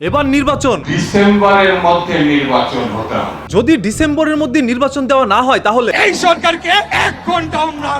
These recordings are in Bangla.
এবার নির্বাচন। ডিসেম্বরের মধ্যে নির্বাচন হতে হবে। যদি ডিসেম্বরের মধ্যে নির্বাচন দেওয়া না হয় তাহলে এই সরকারকে এক ঘন্টাও না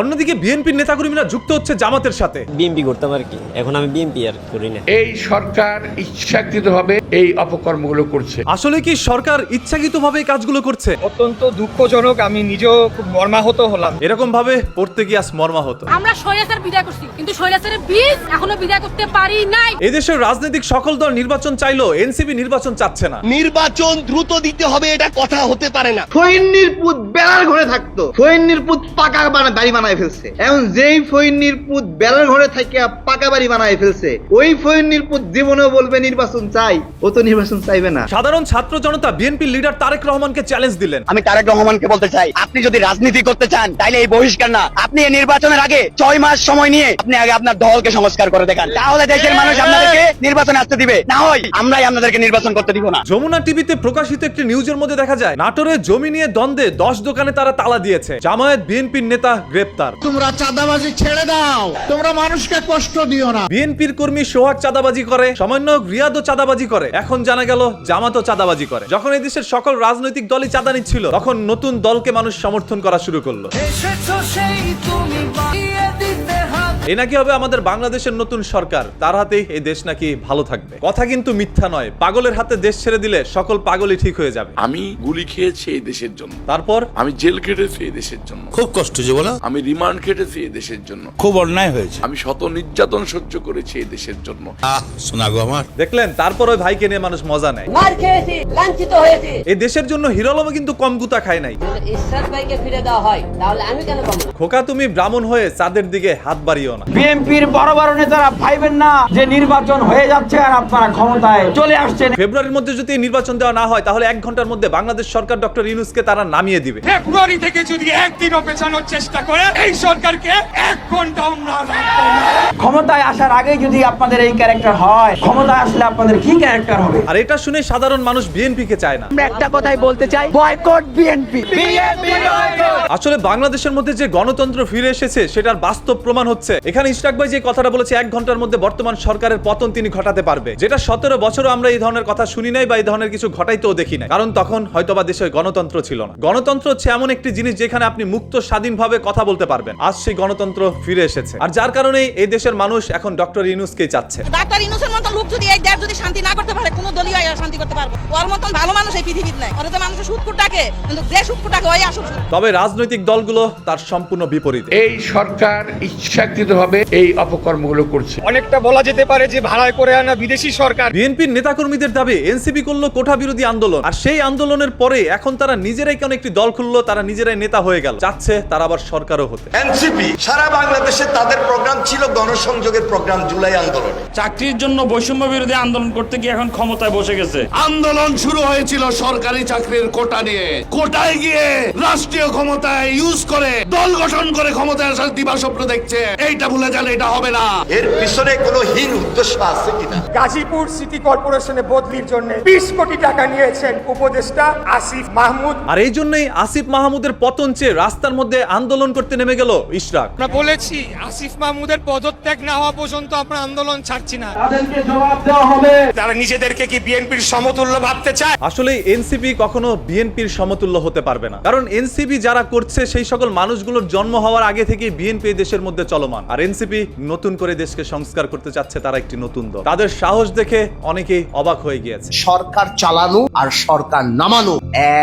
অন্যদিকে বিএনপির নেতাকর্মীরা যুক্ত হচ্ছে জামাতের সাথে। বিএমপি করতাম আর কি। এখন আমি বিএমপি আর করি না। এই সরকার ইচ্ছাকৃতভাবে এই অপকর্মগুলো করছে। আসলে কি সরকার ইচ্ছাকৃতভাবে এই কাজগুলো করছে? অত্যন্ত দুঃখজনক আমি নিজেও খুব মর্মাহত হলাম। এরকম ভাবে পড়তে গিয়ে আজ মর্মাহত। আমরা স্বৈরাচার বিদায় করছি কিন্তু স্বৈরাচারের বীজ এখনও বিদায় করতে পারি নাই। এদেশের রাজনৈতিক সকল দল নির্বাচন চাইলো এনসিপি নির্বাচন চাচ্ছে না। নির্বাচন দ্রুত দিতে হবে এটা কথা হতে পারে না। ফৈন্নির পুত বেড়ার ঘরে থাকতো। ফৈন্নির পুত পাকা বানা- বাড়ি বানায় ফেলছে। এখন যেই ফৈন্নির পুত বেড়ার ঘরে থাকে পাকা বাড়ি বানায় ফেলছে। ওই ফৈন্নির পুত জীবনেও বলবে নির্বাচন চাই। ও তো নির্বাচন চাইবে না। সাধারণ ছাত্র জনতা বিএনপির লিডার তারেক রহমানকে চ্যালেঞ্জ দিলেন। আমি তারেক রহমানকে বলতে চাই আপনি যদি রাজনীতি করতে চান তাইলে এই বহিষ্কার না। আপনি এই নির্বাচনের আগে ছয় মাস সময় নিয়ে আপনি আগে আপনার দলকে সংস্কার করে দেখান। তাহলে দেশের মানুষ আপনাদেরকে নির্বাচনে আসতে দিবে। না হয় আমরাই আপনাদেরকে নির্বাচন করতে দিব না। যমুনা টিভিতে প্রকাশিত একটি নিউজের মধ্যে দেখা যায় নাটোরে জমি নিয়ে দ্বন্দ্বে দশ দোকানে তারা তালা দিয়েছে। জামায়াত বিএনপির নেতা গ্রেপ্তার। তোমরা চাঁদাবাজি ছেড়ে দাও। তোমরা মানুষকে কষ্ট দিও না। বিএনপির কর্মী সোহাগ চাঁদাবাজি করে সমন্বয়ক রিয়াদও চাঁদাবাজি করে। এখন জানা গেল জামাতও চাঁদাবাজি করে। যখন এই দেশের সকল রাজনৈতিক দলই চাঁদা নিচ্ছিল তখন নতুন দলকে মানুষ সমর্থন করা শুরু করল। এ নাকি হবে আমাদের বাংলাদেশের নতুন সরকার। তার হাতেই এই দেশ নাকি ভালো থাকবে। কথা কিন্তু মিথ্যা নয়। পাগলের হাতে দেশ ছেড়ে দিলে সকল পাগলই ঠিক হয়ে যাবে। আমি গুলি খেয়েছি এই দেশের জন্য। তারপর? আমি জেল কেটেছি এই দেশের জন্য। খুব কষ্ট যে বলো। আমি রিমান্ড কেটেছি এই দেশের জন্য। খুব অন্যায় হয়েছে। আমি শত নির্যাতন সহ্য করেছি এই দেশের জন্য। আহ শোনা গো আমার। দেখলেন তারপর ওই ভাইকে নিয়ে মানুষ মজা নেয়। মার খেয়েছি লাঞ্ছিত হয়েছি। এই দেশের জন্য হিরোলমও কিন্তু কম গুতা খায় নাই। ঈশ্বর ভাইকে ফিরে দেওয়া হয় তাহলে আমি কেন খোকা তুমি ব্রাহ্মণ হয়ে চাঁদের দিকে হাত বাড়িও না। বিএনপির বড় বড় নেতারা ভাইবেন না যে নির্বাচন হয়ে যাচ্ছে আর আপনারা ক্ষমতায় চলে আসছেন। ফেব্রুয়ারির মধ্যে যদি নির্বাচন দেওয়া না হয় তাহলে এক ঘণ্টার মধ্যে বাংলাদেশ সরকার ডক্টর ইউনুসকে তারা নামিয়ে দিবে। ফেব্রুয়ারি থেকে যদি একদিনও পেছানোর চেষ্টা করে এই সরকারকে এক ঘন্টাও না না। ক্ষমতায় আসার আগে যদি আপনাদের এই ক্যারেক্টার হয় ক্ষমতায় আসলে আপনাদের কি ক্যারেক্টার হবে? আর এটা শুনে সাধারণ মানুষ বিএনপি কে চায় না। একটা কথাই বলতে চাই বয়কট বিএনপি। আসলে বাংলাদেশের মধ্যে যে গণতন্ত্র ফিরে এসেছে সেটার বাস্তব প্রমাণ হচ্ছে এখানে ইশরাক ভাই যে কথাটা বলেছে এক ঘণ্টার মধ্যে বর্তমান সরকারের পতন তিনি ঘটাতে পারবে। যেটা সতেরো বছরও আমরা এই ধরনের কথা শুনি নাই বা এই ধরনের কিছু ঘটাইতেও দেখি নাই। কারণ তখন হয়তোবা দেশে গণতন্ত্র ছিল না। গণতন্ত্র হচ্ছে এমন একটি জিনিস যেখানে আপনি মুক্ত স্বাধীনভাবে কথা বলতে পারবেন। আজ সেই গণতন্ত্র ফিরে এসেছে। আর যার কারণে এই দেশের মানুষ এখন ডক্টর ইউনুসকেই চাচ্ছে। ডাক্তার ইনুসের মতো লোক যদি এই দেশ যদি শান্তি না করতে পারে কোনো দলীয় শান্তি করতে পারব ওর মতন ভালো মানুষ এই পৃথিবীতে নাই। ওরা তো মানুষের সুৎকুর ডাকে কিন্তু যে সুৎকুর ডাকে ওই আসুক তবে রাজনৈতিক দলগুলো তার সম্পূর্ণ বিপরীত। এই সরকার ইচ্ছাকৃতভাবে এই অপকর্মগুলো করছে। অনেকটা বলা যেতে পারে যে ভাড়ায় করে আনা বিদেশি সরকার। বিএনপির নেতাকর্মীদের দাবি এনসিপি করল কোঠা বিরোধী আন্দোলন। আর সেই আন্দোলনের পরে এখন তারা নিজেরাই কেন একটি দল খুললো তারা নিজেরাই নেতা হয়ে গেল। চাচ্ছে তারা আবার সরকারও হতে। এনসিপি সারা বাংলাদেশে তাদের প্রোগ্রাম ছিল গণসংযোগের প্রোগ্রাম জুলাই আন্দোলন। চাকরির জন্য বৈষম্য বিরোধী আন্দোলন করতে গিয়ে এখন ক্ষমতায় বসে গেছে। আন্দোলন শুরু হয়েছিল সরকারি চাকরির কোটা নিয়ে। কোটায় গিয়ে রাষ্ট্রীয় ক্ষমতায় ইউজ করে দল গঠন করে ক্ষমতায় আসার দিবা স্বপ্ন দেখছে এইটা ভুলে গেলে এটা হবে না। এর পিছনে কোনো হীন উদ্দেশ্য আছে কিনা? গাজীপুর সিটি কর্পোরেশনে বদলির জন্য বিশ কোটি টাকা নিয়েছেন উপদেষ্টা আসিফ মাহমুদ। আর এই জন্যই আসিফ মাহমুদের পতন চেয়ে রাস্তার মধ্যে আন্দোলন করতে নেমে গেল ইশরাক। আমরা বলেছি আসিফ মাহমুদের পদত্যাগ না হওয়া পর্যন্ত আমরা আন্দোলন ছাড়ছি না। তাদেরকে জবাব দেওয়া হবে। তারা নিজেদেরকে কি বিএনপির সমতুল্য ভাবতে চায়? আসলে এনসিপি কখনো বিএনপির সমতুল্য হতে পারবে না। কারণ এনসিপি যারা করছে সেই সকল মানুষগুলোর জন্ম হওয়ার আগে থেকে বিএনপি দেশের মধ্যে চলমান। আর এনসিপি নতুন করে দেশকে সংস্কার করতে চাচ্ছে তারা একটি নতুন দল। তাদের সাহস দেখে অনেকেই অবাক হয়ে গিয়েছে। সরকার চালানো আর সরকার নামানো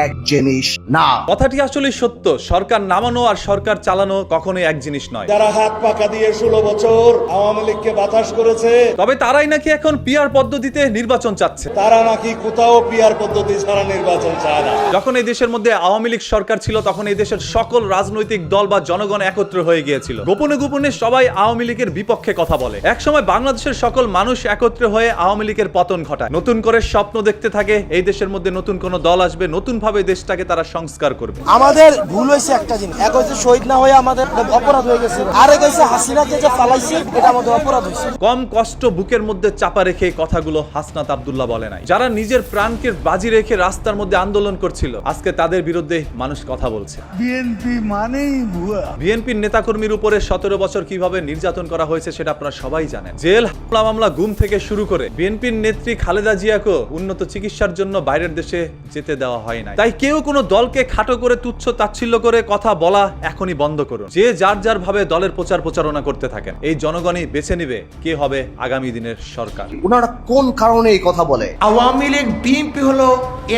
এক জিনিস না। কথাটি আসলে সত্য সরকার নামানো আর সরকার চালানো কখনোই এক জিনিস নয়। যারা হাত পাকা দিয়ে ষোলো বছর আওয়ামী লীগকে বাতাস করেছে তবে তারাই নাকি এখন পিয়ার পদ্ধতিতে নির্বাচন চাচ্ছে। তারা নাকি কোথাও পিয়ার পদ্ধতি ছাড়া নির্বাচন চায় না। যখন এই দেশের মধ্যে আওয়ামী লীগ সরকার ছিল তখন এই দেশের সকল রাজনৈতিক দল বা জনগণ একত্র হয়ে গিয়েছিল। গোপনে গোপনে সবাই আওয়ামী লীগের বিপক্ষে কথা বলে। একসময় বাংলাদেশের সকল মানুষ একত্রে হয়ে আওয়ামী লীগের পতন ঘটায়। নতুন করে স্বপ্ন দেখতে থাকে এই দেশের মধ্যে নতুন কোন দল আসবে নতুন ভাবে দেশটাকে তারা সংস্কার করবে। আমাদের ভুল হয়েছে একটা জিনিস। এক হচ্ছে শহীদ না হয়ে আমাদের অপরাধ হয়ে গেছে। আর এক হচ্ছে হাসিনাকে যে ফালাইছে এটা আমাদের অপরাধ হয়েছে। কম কষ্ট বুকের মধ্যে চাপা রেখে কথাগুলো হাসনাত আব্দুল্লাহ বলে নাই। যারা নিজের প্রাণকে বাজি রেখে রাস্তার মধ্যে আন্দোলন করছিল আজকে তাদের বিরুদ্ধে মানুষ কথা বলছে। বিএনপি মানেই ভুয়া। বিএনপির নেতাকর্মীর উপরে সতেরো বছর কীভাবে কীভাবে নির্যাতন করা হয়েছে সেটা আপনারা সবাই জানেন। জেল হামলা মামলা গুম থেকে শুরু করে বিএনপির নেত্রী খালেদা জিয়াকেও উন্নত চিকিৎসার জন্য বাইরের দেশে যেতে দেওয়া হয় না তাই কেউ কোনো দলকে খাটো করে তুচ্ছ তাচ্ছিল্য করে কথা বলা এখনই বন্ধ করুন। যে যার যার ভাবে দলের প্রচার প্রচারণা করতে থাকেন এই জনগণই বেছে নিবে কে হবে আগামী দিনের সরকার। ওনারা কোন কারণে এই কথা বলে? আওয়ামী লীগ বিএনপি হলো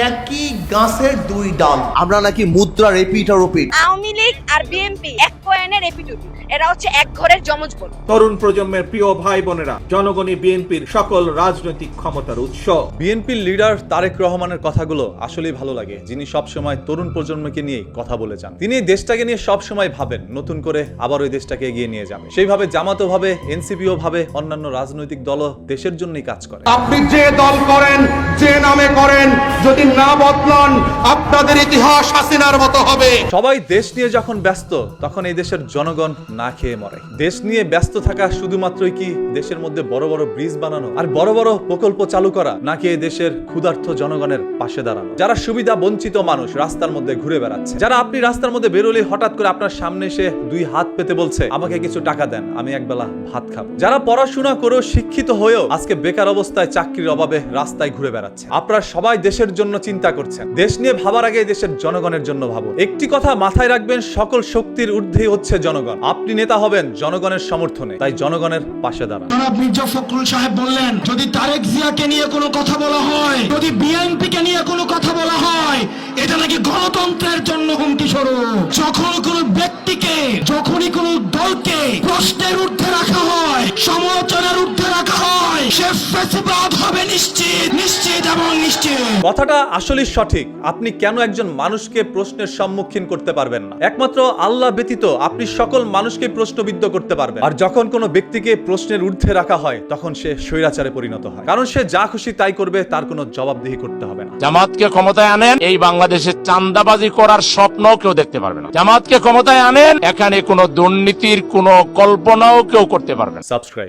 একই গাছের দুই ডাল। আমরা নাকি মুদ্রা রিপিট আর রিপিট? আওয়ামী লীগ আর বিএনপি এক এপিটুপি। এরা হচ্ছে এক ঘরের যমজ বোন। তরুণ প্রজন্মের প্রিয় ভাই বোনেরা জনগণই বিএনপির সকল রাজনৈতিক ক্ষমতার উৎস। বিএনপির লিডার তারেক রহমানের কথাগুলো আসলেই ভালো লাগে যিনি সব সময় তরুণ প্রজন্মকে নিয়ে কথা বলে যান। তিনি দেশটাকে নিয়ে সব সময় ভাবেন নতুন করে আবার ওই দেশটাকে এগিয়ে নিয়ে যাবে। সেইভাবে জামাতও ভাবে এনসিপিও ভাবে অন্যান্য রাজনৈতিক দলও দেশের জন্যই কাজ করে। আপনি যে দল করেন যে নামে করেন যদি না বদলান আপনাদের ইতিহাস হাসিনার মতো হবে। সবাই দেশ নিয়ে যখন ব্যস্ত তখন এই দেশের জনগণ না খেয়ে মরে। দেশ নিয়ে ব্যস্ত থাকা শুধুমাত্রই কি দেশের মধ্যে বড় বড় ব্রিজ বানানো আর বড় বড় প্রকল্প চালু করা, নাকি এই দেশের ক্ষুধার্থ জনগণের পাশে দাঁড়ানো? যারা সুবিধা বঞ্চিত মানুষ রাস্তার মধ্যে ঘুরে বেড়াচ্ছে, যারা আপনি রাস্তার মধ্যে বেরোলে হঠাৎ করে আপনার সামনে এসে দুই হাত পেতে বলছে, আমাকে কিছু টাকা দেন, আমি একবেলা ভাত খাব। যারা পড়াশোনা করেও শিক্ষিত হয়েও আজকে বেকার অবস্থায় চাকরির অভাবে রাস্তায় ঘুরে বেড়াচ্ছে। আপনারা সবাই দেশের জন্য চিন্তা করছেন। দেশ নিয়ে ভাবার আগে দেশের জনগণের জন্য ভাবুন। একটি কথা মাথায় রাখবেন, সকল শক্তির ঊর্ধ্বে হচ্ছে জনগণ। আপনি নেতা হবেন, জনগণের সমর্থনে তাই জনগণের পাশে দাঁড়ান। মির্জা ফখরুল সাহেব বললেন, যদি তারেক জিয়াকে নিয়ে কোনো কথা বলা হয়, যদি বিএনপি কে নিয়ে কোনো কথা বলা হয়, এটা নাকি গণতন্ত্রের জন্য হুমকি স্বরূপ। যখন কোনো ব্যক্তিকে যখনই কোনো দলকে প্রশ্নের ঊর্ধ্বে রাখা হয় সমালোচনার ঊর্ধ্বে রাখা হয় সে ফেসিবাদ হবে নিশ্চিত নিশ্চিত এবং নিশ্চিত। কথাটা আসলেই সঠিক। আপনি কেন একজন মানুষকে প্রশ্নের সম্মুখীন করতে পারবেন না? একমাত্র আল্লাহ ব্যতীত আপনি সকল মানুষকে প্রশ্নবিদ্ধ করতে পারবেন। আর যখন কোনো ব্যক্তিকে প্রশ্নের ঊর্ধ্বে রাখা হয় তখন সে স্বৈরাচারে পরিণত হয়। কারণ সে যা খুশি তাই করবে তার কোনো জবাবদিহি করতে হবে না। জামাতকে ক্ষমতায় আনেন এই বাংলাদেশে চান্দাবাজি করার স্বপ্ন কেউ দেখতে পারবে না। জামাতকে ক্ষমতায় আনেন এখানে কোনো দুর্নীতির কোনো কল্পনাও কেউ করতে পারবেন সাবস্ক্রাইব